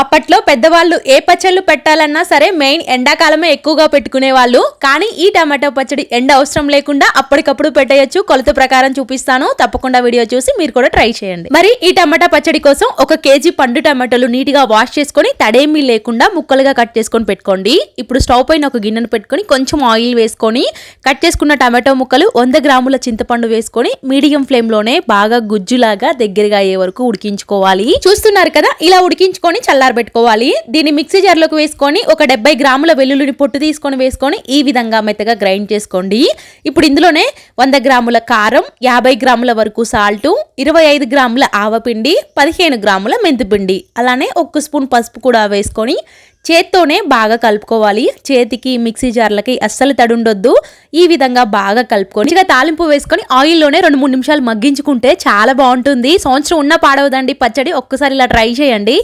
అప్పట్లో పెద్దవాళ్ళు ఏ పచ్చళ్ళు పెట్టాలన్నా సరే మెయిన్ ఎండాకాలమే ఎక్కువగా పెట్టుకునే వాళ్ళు కానీ ఈ టమాటో పచ్చడి ఎండ అవసరం లేకుండా అప్పటికప్పుడు పెట్టేయచ్చు. కొలత ప్రకారం చూపిస్తాను. తప్పకుండా వీడియో చూసి మీరు కూడా ట్రై చేయండి. మరి ఈ టమాటా పచ్చడి కోసం ఒక కేజీ పండు టమాటోలు నీట్గా వాష్ చేసుకొని తడేమీ లేకుండా ముక్కలుగా కట్ చేసుకొని పెట్టుకోండి. ఇప్పుడు స్టవ్ పైన ఒక గిన్నెను పెట్టుకొని కొంచెం ఆయిల్ వేసుకొని కట్ చేసుకున్న టమాటో ముక్కలు వంద గ్రాముల చింతపండు వేసుకొని మీడియం ఫ్లేమ్లోనే బాగా గుజ్జులాగా దగ్గరగా అయ్యే వరకు ఉడికించుకోవాలి. చూస్తున్నారు కదా ఇలా ఉడికించుకొని చల్ల చల్లారబెట్టుకోవాలి దీన్ని మిక్సీ జార్లోకి వేసుకొని ఒక డెబ్బై గ్రాముల వెల్లుల్లిని పొట్టు తీసుకొని వేసుకొని ఈ విధంగా మెత్తగా గ్రైండ్ చేసుకోండి. ఇప్పుడు ఇందులోనే వంద గ్రాముల కారం యాభై గ్రాముల వరకు సాల్ట్ ఇరవై ఐదు గ్రాముల ఆవపిండి పదిహేను గ్రాముల మెంతిపిండి అలానే ఒక స్పూన్ పసుపు కూడా వేసుకొని చేత్తోనే బాగా కలుపుకోవాలి. చేతికి మిక్సీ జార్లకి అస్సలు తడుండొద్దు. ఈ విధంగా బాగా కలుపుకొని ఇక తాలింపు వేసుకొని ఆయిల్లోనే రెండు మూడు నిమిషాలు మగ్గించుకుంటే చాలా బాగుంటుంది. సంవత్సరం ఉన్న పాడవదండి. పచ్చడి ఒక్కసారి ఇలా ట్రై చేయండి.